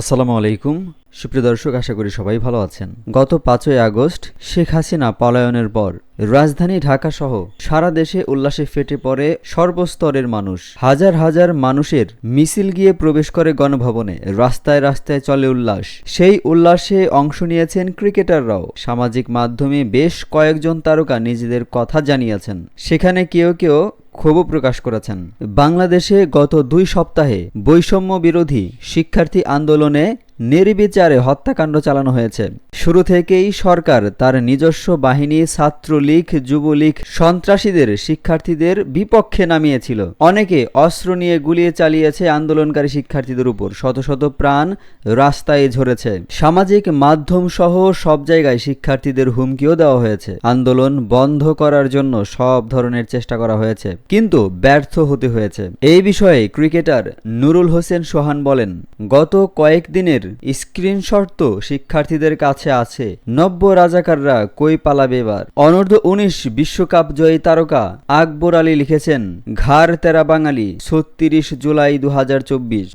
আসসালামু আলাইকুম। সুপ্রিয় দর্শক, আশা করি সবাই ভালো আছেন। গত পাঁচই আগস্ট শেখ হাসিনা পলায়নের পর রাজধানী ঢাকা সহ সারা দেশে উল্লাসে ফেটে পড়ে সর্বস্তরের মানুষ। হাজার হাজার মানুষের মিছিল গিয়ে প্রবেশ করে গণভবনে। রাস্তায় রাস্তায় চলে উল্লাস। সেই উল্লাসে অংশ নিয়েছেন ক্রিকেটাররাও। সামাজিক মাধ্যমে বেশ কয়েকজন তারকা নিজেদের কথা জানিয়েছেন। সেখানে কেউ কেউ ক্ষোভ প্রকাশ করেছেন। বাংলাদেশে গত দুই সপ্তাহে বৈষম্য বিরোধী শিক্ষার্থী আন্দোলনে নির্বিচারে হত্যাকাণ্ড চালানো হয়েছে। শুরু থেকেই সরকার তার নিজস্ব বাহিনী, ছাত্রলীগ, যুবলীগ, সন্ত্রাসীদের শিক্ষার্থীদের বিপক্ষে নামিয়েছিল। অনেকে অস্ত্র নিয়ে গুলিয়ে চালিয়েছে আন্দোলনকারী শিক্ষার্থীদের উপর। শত শত প্রাণ রাস্তায় ঝরেছে। সামাজিক মাধ্যম সহ সব জায়গায় শিক্ষার্থীদের হুমকিও দেওয়া হয়েছে। আন্দোলন বন্ধ করার জন্য সব ধরনের চেষ্টা করা হয়েছে, কিন্তু ব্যর্থ হতে হয়েছে। এই বিষয়ে ক্রিকেটার নুরুল হোসেন সোহান বলেন, গত কয়েকদিনের স্ক্রিনশট তো শিক্ষার্থীদের কাছে আছে। নব্য রাজাকাররা কই পালাবে এবার? অনূর্ধ্ব উনিশ বিশ্বকাপ জয়ী তারকা আকবর আলী লিখেছেন, ঘাড় তেরা বাঙালি, ছত্রিশ জুলাই দু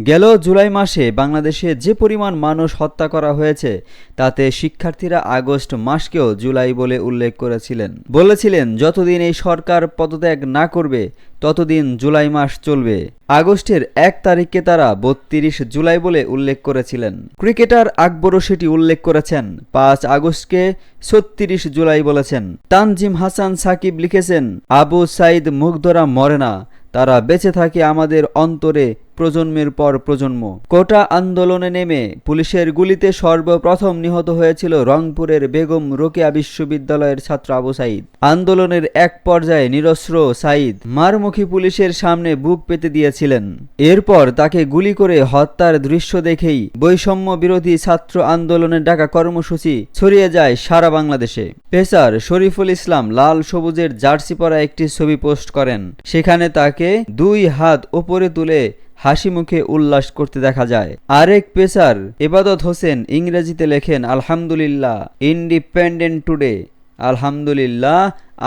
গেল জুলাই মাসে বাংলাদেশে যে পরিমাণ মানুষ হত্যা করা হয়েছে, তাতে শিক্ষার্থীরা আগস্ট মাসকেও জুলাই বলে উল্লেখ করেছিলেন। বলেছিলেন, যতদিন এই সরকার পদত্যাগ না করবে ততদিন জুলাই মাস চলবে। আগস্টের এক তারিখকে তারা বত্রিশ জুলাই বলে উল্লেখ করেছিলেন। ক্রিকেটার আকবরও সেটি উল্লেখ করেছেন, পাঁচ আগস্টকে ছত্রিশ জুলাই বলেছেন। তানজিম হাসান সাকিব লিখেছেন, আবু সাইদ মুগ্ধরা মরে না, তারা বেঁচে থাকে আমাদের অন্তরে প্রজন্মের পর প্রজন্ম। কোটা আন্দোলনে নেমে পুলিশের গুলিতে সর্বপ্রথম নিহত হয়েছিল রংপুরের বেগম রোকেয়া বিশ্ববিদ্যালয়ের ছাত্র আবু সাইদ আন্দোলনের এক পর্যায়ে নিরস্ত্র সাইদ মারমুখী পুলিশের সামনে বুক পেতে দিয়েছিলেন। এরপর তাকে গুলি করে হত্যার দৃশ্য দেখেই বৈষম্য বিরোধী ছাত্র আন্দোলনের ডাকা কর্মসূচি ছড়িয়ে যায় সারা বাংলাদেশে। পেসার শরীফুল ইসলাম লাল সবুজের জার্সি পরা একটি ছবি পোস্ট করেন। সেখানে তাকে দুই হাত ওপরে তুলে হাসি মুখে উল্লাস করতে দেখা যায়। আরেক পেসার এবাদত হোসেন, ইংরেজিতে লেখেন, আলহামদুলিল্লাহ, ইন্ডিপেন্ডেন্ট টুডে, আলহামদুলিল্লাহ,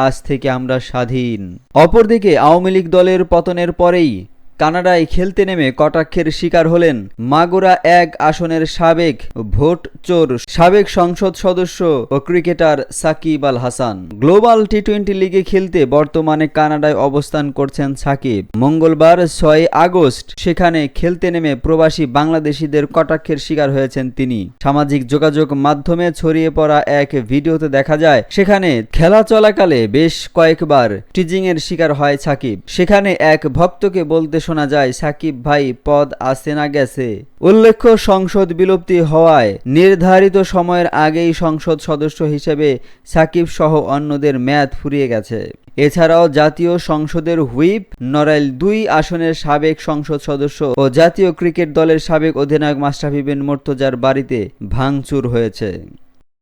আজ থেকে আমরা স্বাধীন। অপরদিকে, আওয়ামী লীগ দলের পতনের পরেই কানাডায় খেলতে নেমে কটাক্ষের শিকার হলেন মাগুরা এক আসনের সাবেক ভোট চোর সাবেক সংসদ সদস্য ও cricketer Sakib Al Hasan. Global T twenty লিগে খেলতে বর্তমানে কানাডায় অবস্থান করছেন সাকিব। মঙ্গলবার ছয় আগস্ট সেখানে খেলতে নেমে প্রবাসী বাংলাদেশিদের কটাক্ষের শিকার হয়েছেন তিনি। সামাজিক যোগাযোগ মাধ্যমে ছড়িয়ে পড়া এক ভিডিওতে দেখা যায়, সেখানে খেলা চলাকালে বেশ কয়েকবার টিজিং এর শিকার হয় সাকিব। সেখানে এক ভক্তকে বলতে শোনা যায়, সাকিব ভাই, পদ আসে না গেছে? উল্লেখ্য, সংসদ বিলুপ্তি হওয়ায় নির্ধারিত সময়ের আগেই সংসদ সদস্য হিসেবে সাকিব সহ অন্যদের মেয়াদ ফুরিয়ে গেছে। এছাড়াও জাতীয় সংসদের হুইপ নড়াইল দুই আসনের সাবেক সংসদ সদস্য ও জাতীয় ক্রিকেট দলের সাবেক অধিনায়ক মাস্টাফি বিন মোর্তজার বাড়িতে ভাঙচুর হয়েছে।